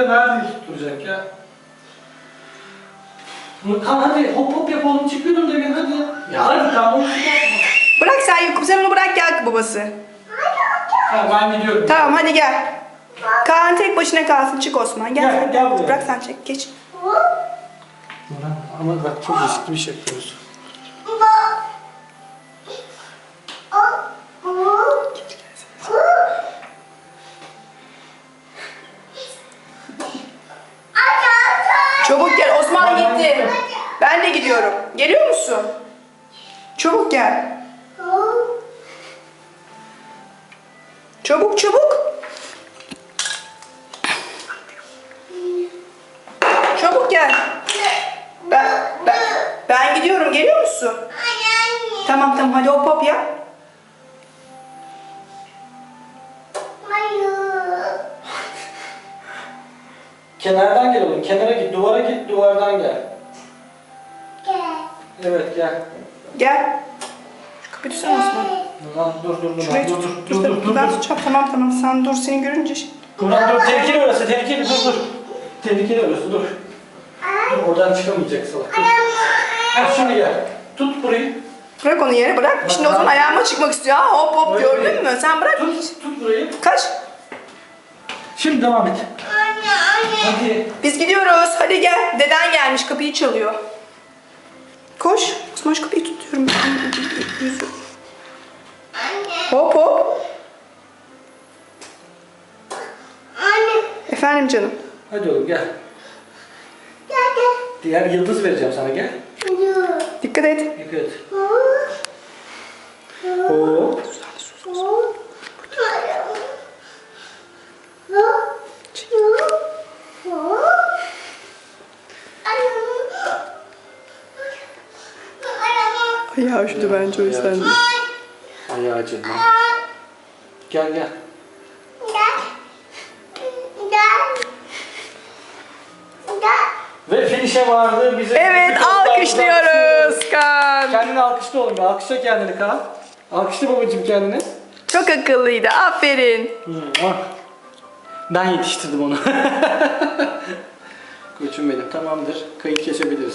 de nerede duracak ya? Kaan hadi hop hop yapalım çıkıyordum demin hadi. Ya hadi çıkartma. Bırak sen Yakup sen onu bırak gel babası. Ha ben gidiyorum. Tamam hadi gel. Kaan tek başına kalsın çık Osman. Gel, Gel, sen. gel buraya. Bırak sen çek geç. Ama bak çok riskli bir şey yapıyoruz. Gel Osman gitti. Ben de gidiyorum. Geliyor musun? Çabuk gel. Çabuk çabuk. Çabuk gel. Ben, ben, ben gidiyorum. Geliyor musun? Tamam tamam hadi hop hop ya. Kenardan gel oğlum. Kenara git. Duvara git. Duvardan gel. Evet gel. Gel. Şu kapıyı tutsana Osman. Nurhan dur dur dur. Şurayı Dur tut. dur dur dur dur. Ben tutacağım. Tamam tamam sen dur. Seni görünce şimdi. Nurhan dur. Tehlikeli orası. Tehlikeli dur dur. Tehlikeli orası dur. Dur, Oradan çıkamayacak salak. Dur. Ha şimdi gel. Tut burayı. Bırak onu yere bırak. Şimdi o zaman ayağıma çıkmak istiyor. Ha, hop hop Öyle gördün mü? Sen bırak. Tut. Tut burayı. Kaç. Şimdi devam et. Hadi. Biz gidiyoruz. Hadi gel. Deden gelmiş. Kapıyı çalıyor. Koş. Osman şu kapıyı tutuyorum. Yüzü. Hop hop. Efendim canım. Hadi oğlum gel. Diğer yıldız vereceğim sana gel. Dikkat et. Dikkat et. Hop. Ayağı üşüdü bence o yüzden. de. Ayağı acıdı. Gel gel. Ve finişe vardı. Bize Evet bütün toplarımızı alkışlıyoruz Kaan. Kendini alkışla oğlum. bir Alkışla kendini Kaan. Alkışla babacığım kendini. Çok akıllıydı. Aferin. Mua. Ben yetiştirdim onu. Koçum benim tamamdır. Kayıt kesebiliriz.